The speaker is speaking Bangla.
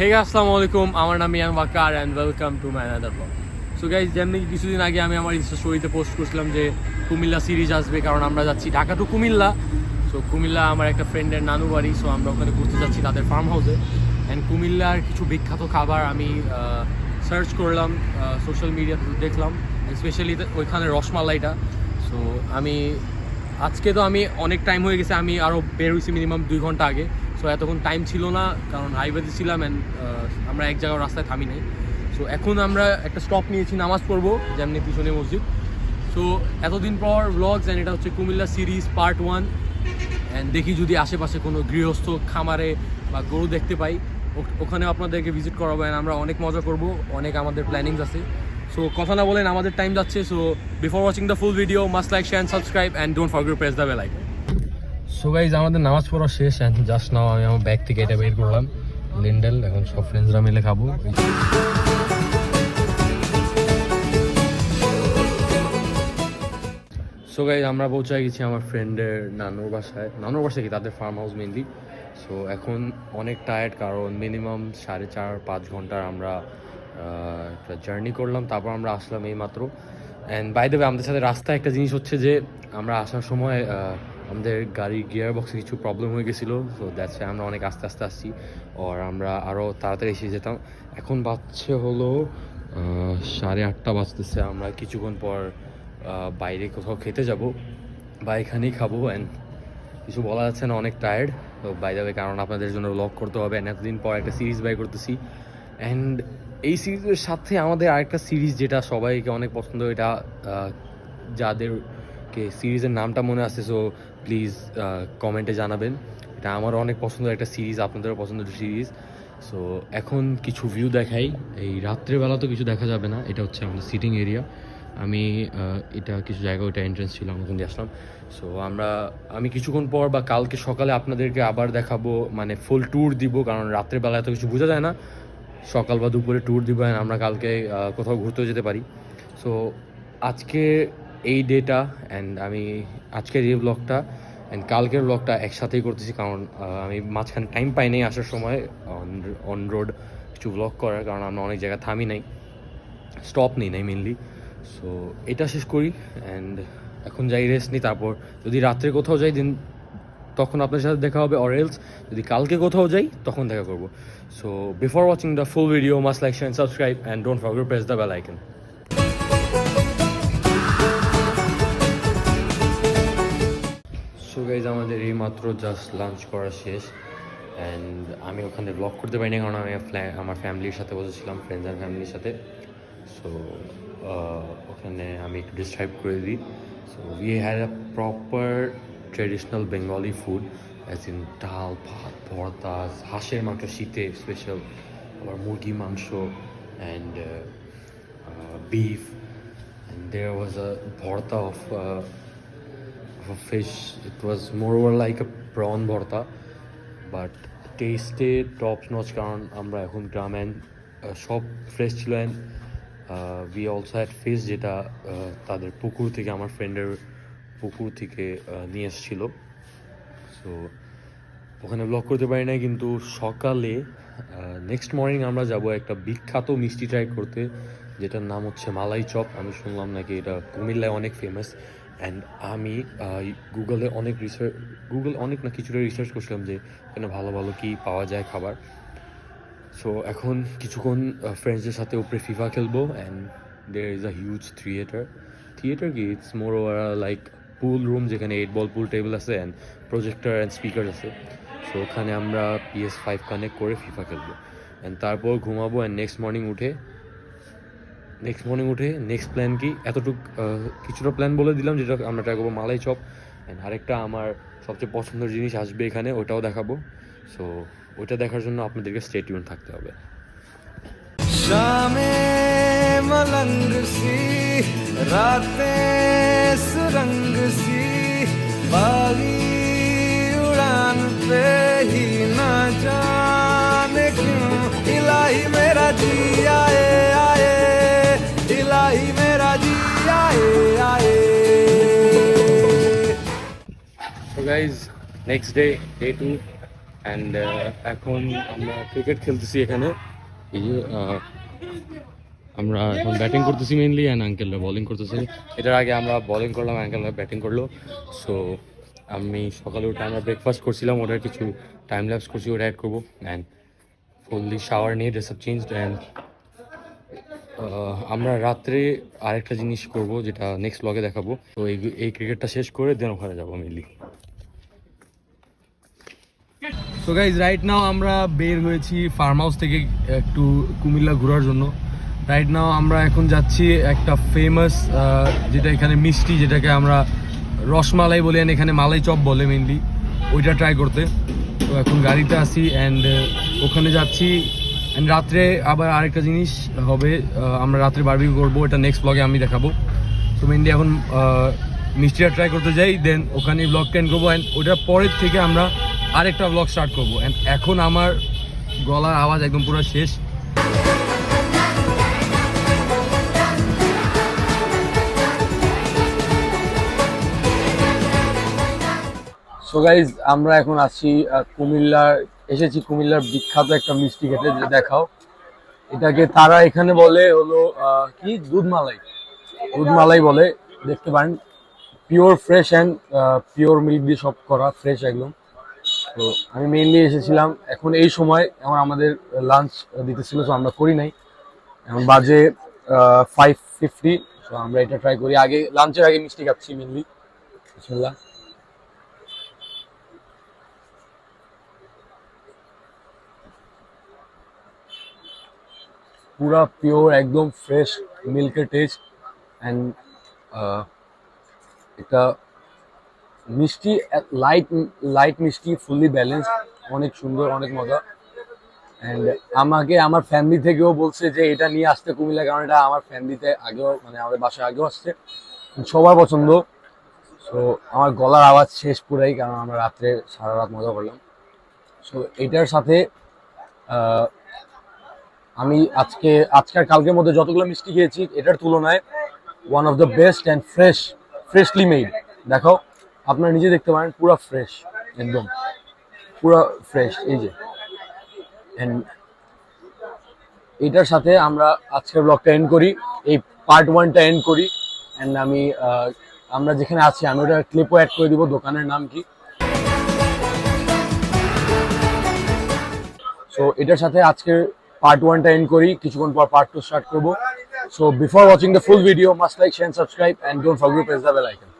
হে আসসালামু আলাইকুম আমার নাম Ian Walker and welcome to my another blog so guys যেমনি কিছুদিন আগে আমি আমার ইনস্টা স্টোরিতে পোস্ট করছিলাম যে কুমিল্লা সিরিজ আসবে, কারণ আমরা যাচ্ছি ঢাকা টু কুমিল্লা। সো কুমিল্লা আমার একটা ফ্রেন্ডের নানু বাড়ি সো আমরা ওখানে ঘুরতে যাচ্ছি তাদের ফার্ম হাউসে অ্যান্ড কুমিল্লার কিছু বিখ্যাত খাবার আমি সার্চ করলাম সোশ্যাল মিডিয়াতে দেখলাম স্পেশালি ওইখানে রসমালাইটা। সো আমি, আজকে তো আমি অনেক টাইম হয়ে গেছে, আমি আরও বের হয়েছি মিনিমাম দুই ঘণ্টা আগে। সো এতক্ষণ টাইম ছিল না, কারণ হাইওয়েতে ছিলাম অ্যান্ড আমরা এক জায়গায় রাস্তায় থামি নাই সো এখন আমরা একটা স্টপ নিয়েছি, নামাজ পড়ব, যেমনি পিছনে মসজিদ। সো এতদিন পর ব্লগস অ্যান্ড এটা হচ্ছে Cumilla series part one and দেখি যদি আশেপাশে কোনো গৃহস্থ খামারে বা গরু দেখতে পাই ওখানে আপনাদেরকে ভিজিট করাবো অ্যান্ড আমরা অনেক মজা করব, অনেক আমাদের প্ল্যানিংস আছে। সো কথা না বলেন আমাদের টাইম যাচ্ছে। So before watching the full video must like share subscribe and don't forget press the bell icon so guys আমাদের নামাজ পড়া শেষ অ্যান্ড জাস্ট নাও আমি আমার ব্যাগ থেকে এটা বের করলাম। লিন্ডেল এখন সব ফ্রেন্ডসরা মিলে খাব। সো গাইজ আমরা পৌঁছে গেছি আমার ফ্রেন্ডের নানুর বাসায়। নানুর বাসায় কি? তাদের ফার্ম হাউস মেনলি সো এখন অনেক টায়ার্ড কারণ মিনিমাম সাড়ে চার, পাঁচ ঘণ্টার আমরা একটা জার্নি করলাম। তারপর আমরা আসলাম এই মাত্র অ্যান্ড বাই দেবে আমাদের সাথে রাস্তায় একটা জিনিস হচ্ছে যে আমরা আসার সময় আমাদের গাড়ির গিয়ার বক্সে কিছু প্রবলেম হয়ে গেছিল সো দ্যাটস আমরা অনেক আস্তে আস্তে আসছি আর আমরা আরও তাড়াতাড়ি এসে যেতাম। এখন বাজছে হলো সাড়ে আটটা বাজতেছে আমরা কিছুক্ষণ পর বাইরে কোথাও খেতে যাব বা এখানেই খাব অ্যান্ড কিছু বলা যাচ্ছে না অনেক টায়ার্ড তো বাই যাবে কারণ আপনাদের জন্য লক করতে হবে and এতদিন পর একটা সিরিজ বাই করতেছি। অ্যান্ড এই সিরিজের সাথে আমাদের আরেকটা সিরিজ যেটা সবাইকে অনেক পছন্দ এটা আহ, যাদেরকে সিরিজের নামটা মনে আছে সো প্লিজ কমেন্টে জানাবেন। এটা আমারও অনেক পছন্দের একটা সিরিজ, আপনাদেরও পছন্দের সিরিজ। সো এখন কিছু ভিউ দেখাই। এই রাত্রেবেলা তো কিছু দেখা যাবে না, এটা হচ্ছে আমাদের সিটিং এরিয়া আমি এটা কিছু জায়গা, ওইটা এন্ট্রেন্স ছিল আমি দিয়ে আসলাম। সো আমরা, আমি কিছুক্ষণ পর বা কালকে সকালে আপনাদেরকে আবার দেখাবো মানে ফুল ট্যুর দিব, কারণ রাত্রেবেলা এত কিছু বোঝা যায় না। সকাল বা দুপুরে ট্যুর দিব আমরা কালকে কোথাও ঘুরতেও যেতে পারি। সো আজকে এই ডেটা অ্যান্ড আমি আজকের এই ব্লগটা অ্যান্ড কালকের ব্লগটা একসাথেই করতেছি কারণ আমি মাঝখানে টাইম পাই নাই আসার সময় অন রোড কিছু ব্লগ করার কারণ আমরা অনেক জায়গায় থামি নাই স্টপ নেই নাই মেনলি সো এটা শেষ করি অ্যান্ড এখন যাই রেস্ট নিই, তারপর যদি রাত্রে কোথাও যাই দিন তখন আপনার সাথে দেখা হবে অর এলস যদি কালকে কোথাও যাই তখন দেখা করব। So before watching the full video must like share subscribe and don't forget press the bell icon মাত্র জাস্ট লাঞ্চ করা শেষ অ্যান্ড আমি ওখানে ব্লগ করতে পারিনি কারণ আমি আমার ফ্যামিলির সাথে বসেছিলাম ফ্রেন্ডস অ্যান্ড ফ্যামিলির সাথে। সো ওখানে আমি একটু ডিসক্রাইব করে দিই। So we had a proper traditional Bengali food as in dal bhat bharta হাঁসের মাংস, শীতে স্পেশাল আবার মুরগি মাংস and beef and there was a bharta of of fish. It was moreover like a prawn bharta but টেস্টে টপ নচ কারণ আমরা এখন গ্রামে সব ফ্রেশ ছিল and we also had fish যেটা তাদের পুকুর থেকে আমার ফ্রেন্ডের পুকুর থেকে নিয়ে এসেছিল সো ওখানে ব্লগ করতে পারি না কিন্তু সকালে নেক্সট মর্নিং আমরা যাব একটা বিখ্যাত মিষ্টি ট্রাই করতে যেটার নাম হচ্ছে মালাই চপ আমি শুনলাম নাকি এটা কুমিল্লায় অনেক ফেমাস অ্যান্ড আমি গুগলে অনেক রিসার্চ গুগল অনেক না কিছুটা রিসার্চ করছিলাম যে এখানে ভালো ভালো কি পাওয়া যায় খাবার। সো এখন কিছুক্ষণ ফ্রেন্ডসদের সাথে উপরে ফিফা খেলব and there is a huge theatre theatre কি? It's moreover like pool room যেখানে এইট বল পুল টেবিল আছে অ্যান্ড প্রজেক্টর অ্যান্ড স্পিকার আছে। সো ওখানে আমরা পিএস ফাইভ কানেক্ট করে ফিফা খেলব। অ্যান্ড তারপর ঘুমাবো অ্যান্ড নেক্সট মর্নিং উঠে নেক্সট মর্নিং উঠে নেক্সট প্ল্যান কি? এতটুক কিছুটা প্ল্যান বলে দিলাম, যেটা আমরা ট্রাই করব মালাই চপ। অ্যান্ড আরেকটা আমার সবচেয়ে পছন্দের জিনিস আসবে এখানে, ওটাও দেখাবো। সো ওটা দেখার জন্য আপনাদেরকে স্টেটিউন থাকতে হবে। शामें Guys, next day, day two, and এখন আমরা ক্রিকেট খেলতেছি এখানে আমরা এখন ব্যাটিং করতেছি মেইনলি অ্যান্ড আঙ্কেলরা বোলিং করতেছে এটার আগে আমরা বোলিং করলাম আঙ্কেলরা ব্যাটিং করল সো আমি সকালে উঠে আমরা ব্রেকফাস্ট করছিলাম ওটার কিছু টাইম ল্যাপস করছি ওটা অ্যাড করব অ্যান্ড ফুললি শাওয়ার নিয়ে ড্রেস চেঞ্জ অ্যান্ড আমরা রাত্রে আরেকটা জিনিস করব যেটা নেক্সট ব্লগে দেখাবো তো এই এই ক্রিকেটটা শেষ করে দেন ওখানে যাব mainly so guys right now আমরা বের হয়েছি ফার্ম হাউস থেকে একটু কুমিল্লা ঘোরার জন্য। রাইট নাও আমরা এখন যাচ্ছি একটা ফেমাস যেটা এখানে মিষ্টি, যেটাকে আমরা রসমালাই বলি অ্যান্ড এখানে মালাই চপ বলে মেনলি ওইটা ট্রাই করতে। তো এখন গাড়িতে আসি অ্যান্ড ওখানে যাচ্ছি। অ্যান্ড রাত্রে আবার আরেকটা জিনিস হবে আমরা রাত্রে বারবি করব। এটা নেক্সট ব্লগে আমি দেখাবো। তো মেনলি এখন মিষ্টিটা ট্রাই করতে যাই দেন ওখানে ব্লগ টেন করব। অ্যান্ড ওটার পরের থেকে আমরা আরেকটা ব্লগ স্টার্ট করব। অ্যান্ড এখন আমার গলার আওয়াজ একদম পুরো শেষ। সো গাইজ আমরা এখন আছি কুমিল্লার, এসেছি কুমিল্লার বিখ্যাত একটা মিষ্টি খেতে যেটা দেখাও। এটাকে তারা এখানে বলে হলো কি? দুধ মালাই। দুধ মালাই বলে, দেখতে পারেন। Pure fresh and pure milk দিয়ে সব করা ফ্রেশ একদম। তো আমি মেইনলি এসেছিলাম। এখন এই সময় এখন আমাদের লাঞ্চ দিতেছিল তো আমরা করি নাই। এখন বাজে ফাইভ ফিফটি তো আমরা এটা ট্রাই করি। আগে লাঞ্চের আগে মিষ্টি খাচ্ছি মেনলি পুরা পিওর একদম ফ্রেশ মিল্কের টেস্ট অ্যান্ড এটা মিষ্টি লাইট লাইট মিষ্টি ফুললি ব্যালেন্স অনেক সুন্দর, অনেক মজা। অ্যান্ড আমাকে আমার ফ্যামিলি থেকেও বলছে যে, এটা নিয়ে আসতে কুমিল্লা, কারণ এটা আমার ফ্যামিলিতে আগেও মানে আমাদের বাসায় আগেও আসছে। সবার পছন্দ। সো আমার গলার আওয়াজ শেষ পুরাই, কারণ আমরা রাত্রে সারা রাত মজা করলাম। সো এটার সাথে আমি আজকে, আজকের কালকের মধ্যে যতগুলো মিষ্টি খেয়েছি, এটার তুলনায় one of the best and fresh freshly made দেখো আপনারা নিজে দেখতে পারেন, পুরো ফ্রেশ একদম। পুরো ফ্রেশ এই যে। এটার সাথে আমরা আজকের ব্লগটা এন্ড করি। এই পার্ট ওয়ানটা এন্ড করি। অ্যান্ড আমি আমরা যেখানে আছি, আমি ওটা ক্লিপও অ্যাড করে দিব, দোকানের নাম কি। সো এটার সাথে আজকের পার্ট ওয়ানটা এন্ড করি। কিছুক্ষণ পর পার্ট টু স্টার্ট করব। So before watching the full video must like share subscribe and don't forget press the bell icon